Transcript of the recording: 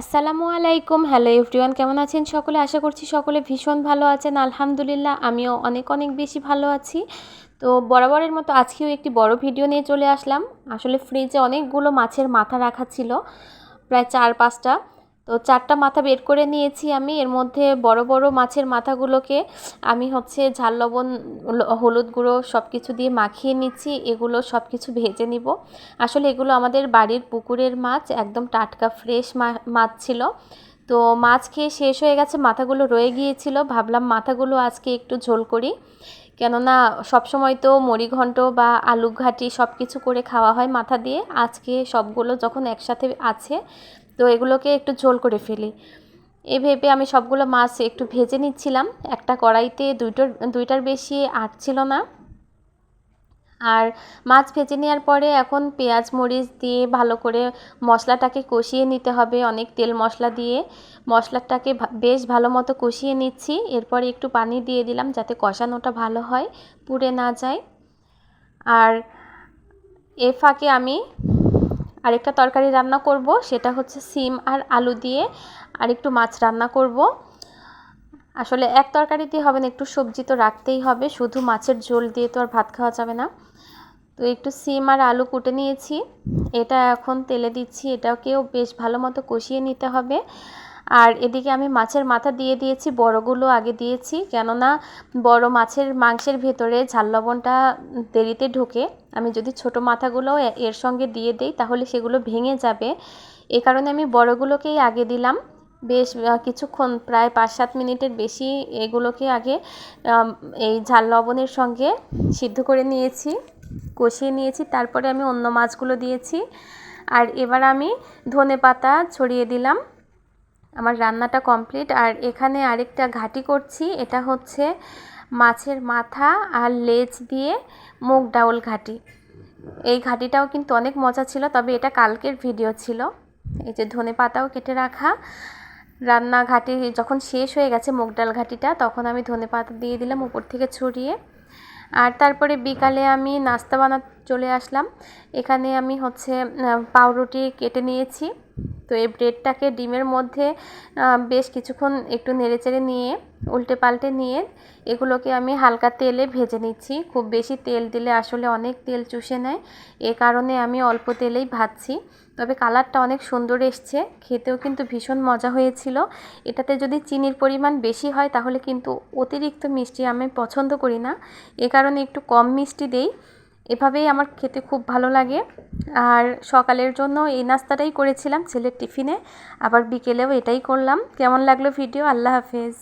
আসসালামু আলাইকুম। Hello everyone কেমন আছেন সকলে? আশা করছি সকলে ভীষণ ভালো আছেন। আলহামদুলিল্লাহ, আমিও অনেক অনেক বেশি ভালো আছি। তো বরাবরের মতো আজকেও একটি বড় ভিডিও নিয়ে চলে আসলাম। আসলে ফ্রিজে অনেকগুলো মাছের মাথা রাখা ছিল, প্রায় চার পাঁচটা। তো চারটা মাথা বের করে নিয়েছি আমি। এর মধ্যে বড় বড় মাছের মাথাগুলোকে আমি হচ্ছে ঝাল, লবণ হলুদ গুঁড়ো সব কিছু দিয়ে মাখিয়ে নিচ্ছি। এগুলো সব কিছু ভেজে নিব। আসলে এগুলো আমাদের বাড়ির পুকুরের মাছ, একদম টাটকা, ফ্রেশ মাছ ছিল। তো মাছ খেয়ে শেষ হয়ে গেছে, মাথাগুলো রয়ে গিয়েছিল। ভাবলাম মাথাগুলো আজকে একটু ঝোল করি। কেননা সবসময় তো মুড়িঘণ্ট বা আলু ঘাটি সব কিছু করে খাওয়া হয় মাথা দিয়ে। আজকে সবগুলো যখন একসাথে আছে, তো এগুলোকে একটু ঝোল করে ফেলি। এ ভেবে আমি সবগুলো মাছ একটু ভেজে নিচ্ছিলাম। একটা কড়াইতে দুইটোর, দুইটার বেশি ছিল না। আর মাছ ভেজে নেওয়ার পরে এখন পেঁয়াজ, মরিচ দিয়ে ভালো করে মশলাটাকে কষিয়ে নিতে হবে অনেক তেল মশলা দিয়ে। মশলাটাকে বেশ ভালো মতো কষিয়ে নিচ্ছি। এরপরে একটু পানি দিয়ে দিলাম যাতে কষানোটা ভালো হয়, পুড়ে না যায়। আর এ ফাঁকে আমি আরেকটা তরকারি রান্না করব, সেটা হচ্ছে সিম আর আলু দিয়ে। আর একটু মাছ রান্না করব। আসলে এক তরকারিতেই হবে না, একটু সবজি তো রাখতেই হবে। শুধু মাছের ঝোল দিয়ে তো আর ভাত খাওয়া যাবে না। তো একটু সিম আর আলু কুটে নিয়েছি। এটা এখন তেলে দিচ্ছি, এটাকেও বেশ ভালো মতো কষিয়ে নিতে হবে। আর এদিকে আমি মাছের মাথা দিয়ে দিয়েছি, বড়গুলো আগে দিয়েছি। কেননা বড় মাছের মাংসের ভেতরে ঝাল লবণটা দেরিতে ঢোকে। আমি যদি ছোট মাথাগুলো এর সঙ্গে দিয়ে দিই, তাহলে সেগুলো ভেঙে যাবে। এ কারণে আমি বড়গুলোকেই আগে দিলাম। বেশ কিছুক্ষণ, প্রায় পাঁচ সাত মিনিটের বেশি এগুলোকে আগে এই ঝাল লবণের সঙ্গে সিদ্ধ করে নিয়েছি, কষিয়ে নিয়েছি, তারপরে আমি অন্য মাছগুলো দিয়েছি। আর এবার আমি ধনে পাতা ছড়িয়ে দিলাম। আমার রান্নাটা কমপ্লিট। আর এখানে আরেকটা ঘাটি করছি, এটা হচ্ছে মাছের মাথা আর লেজ দিয়ে মুগ ডাউল ঘাটি। এই ঘাটিটাও কিন্তু অনেক মজা ছিল, তবে এটা কালকের ভিডিও ছিল। এই যে ধনে পাতাও কেটে রাখা। রান্না ঘাটি যখন শেষ হয়ে গেছে মুগ ডাল ঘাটিটা, তখন আমি ধনে পাতা দিয়ে দিলাম উপর থেকে ছড়িয়ে। আর তারপরে বিকালে আমি নাস্তা বানাতে চলে আসলাম। এখানে আমি হচ্ছে পাউরুটি কেটে নিয়েছি। তো এই ব্রেডটাকে ডিমের মধ্যে বেশ কিছুক্ষণ একটু নেড়েচেড়ে নিয়ে উল্টে পাল্টে নিয়ে, এগুলোকে আমি হালকা তেলে ভেজে নিচ্ছি। খুব বেশি তেল দিলে আসলে অনেক তেল চুষে নেয়। এ কারণে আমি অল্প তেলেই ভাজছি। তবে কালারটা অনেক সুন্দর এসছে। খেতেও কিন্তু ভীষণ মজা হয়েছিল। এটাতে যদি চিনির পরিমাণ বেশি হয়, তাহলে কিন্তু অতিরিক্ত মিষ্টি আমি পছন্দ করি না। এ কারণে একটু কম মিষ্টি দেই। এভাবেই আমার খেতে খুব ভালো লাগে। আর সকালের জন্য এই নাস্তাটাই করেছিলাম ছেলের টিফিনে। আবার বিকেলেও এটাই করলাম। কেমন লাগল ভিডিও আল্লাহ হাফেজ।